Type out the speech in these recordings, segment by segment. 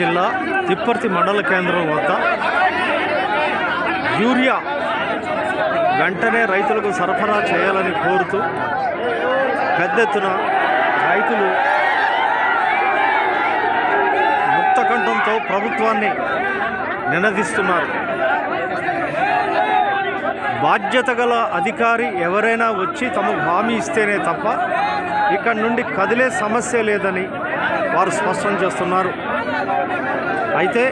జిల్లా తిప్పర్తి మండల కేంద్రం వద్ద యూరియా వెంటనే రైతులకు సరఫరా చేయాలని కోరుతూ పెద్ద ఎత్తున రైతులు ముక్తకంఠంతో ప్రభుత్వాన్ని నినదిస్తున్నారు. బాధ్యత గల అధికారి ఎవరైనా వచ్చి తమకు హామీ ఇస్తేనే తప్ప ఇక్కడ నుండి కదిలే సమస్య లేదని వారు స్పష్టం చేస్తున్నారు. అయితే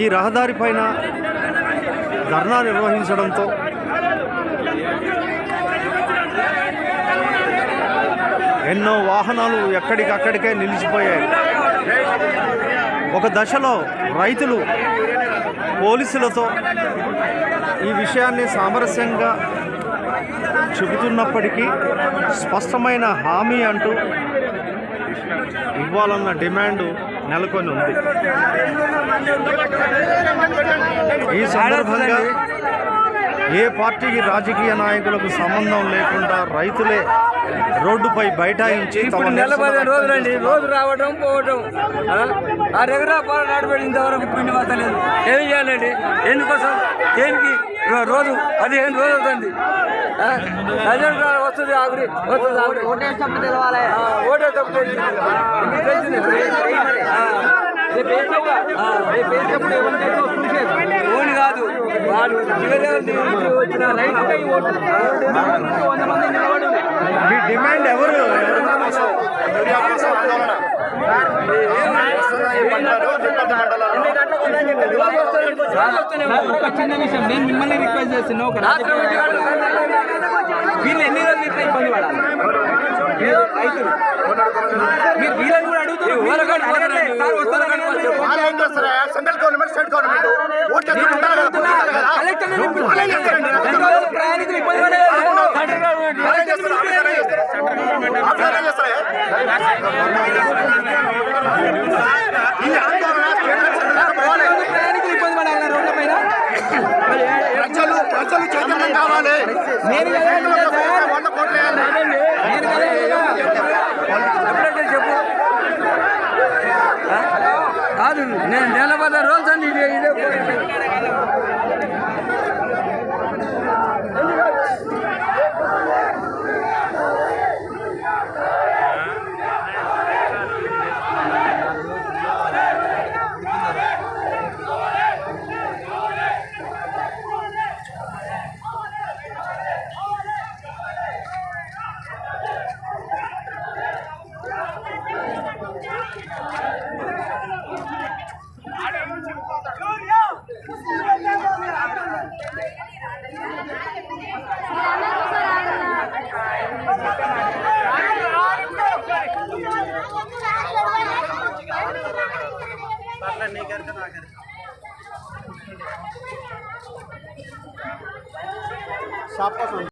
ఈ రహదారి పైన ధర్నా నిర్వహించడంతో ఎన్నో వాహనాలు ఎక్కడికక్కడికే నిలిచిపోయాయి. ఒక దశలో రైతులు పోలీసులతో ఈ విషయాన్ని సామరస్యంగా చెబుతున్నప్పటికీ స్పష్టమైన హామీ అంటూ ఇవ్వాలన్న డిమాండ్ నెలకొని ఉంది. ఈ సందర్భంగా ఏ పార్టీకి రాజకీయ నాయకులకు సంబంధం లేకుండా రైతులే రోడ్డుపై బైఠాయించి ఇప్పుడు నెల పదిహేను నిరసన రోజులండి. రోజు రావడం పోవడం ఆ? రెగర పోరాడు పెట్టి ఇంతవరకు పిండి వస్తలేదు ఏం చేయాలండి? ఎందుకోసం? దేనికి? రోజు పదిహేను రోజులు అవుతుంది. వస్తుంది ఆగురి వస్తుంది ఆగురి ఓటేసినప్పుడు తెలవాలి ఓటే తప్పు తెలిసింది. ఓన్ కాదు. వచ్చిన రైతుకై వంద మంది నిలబడి మీ డిమాండ్ ఎవరు? ఒక చిన్న విషయం నేను మిమ్మల్ని రిక్వెస్ట్ చేస్తున్నా ఒక వీళ్ళు ఎన్ని రోజులు ఇట్లా ఇబ్బంది పడాలి? రైతులు. మీరు వీళ్ళని కూడా అడుగుతున్నారు వాళ్ళు. సెంట్రల్ గవర్నమెంట్ ప్రభుత్వం ప్రయాణికులు ఇబ్బంది రోడ్ల పైన ప్రజలు ప్రజలు చైతన్యం కావాలి నేను వంద కోట్లు నేను చెప్పు కాదు నేను నెల పదహారు రోజులు అండి ఇదే करने की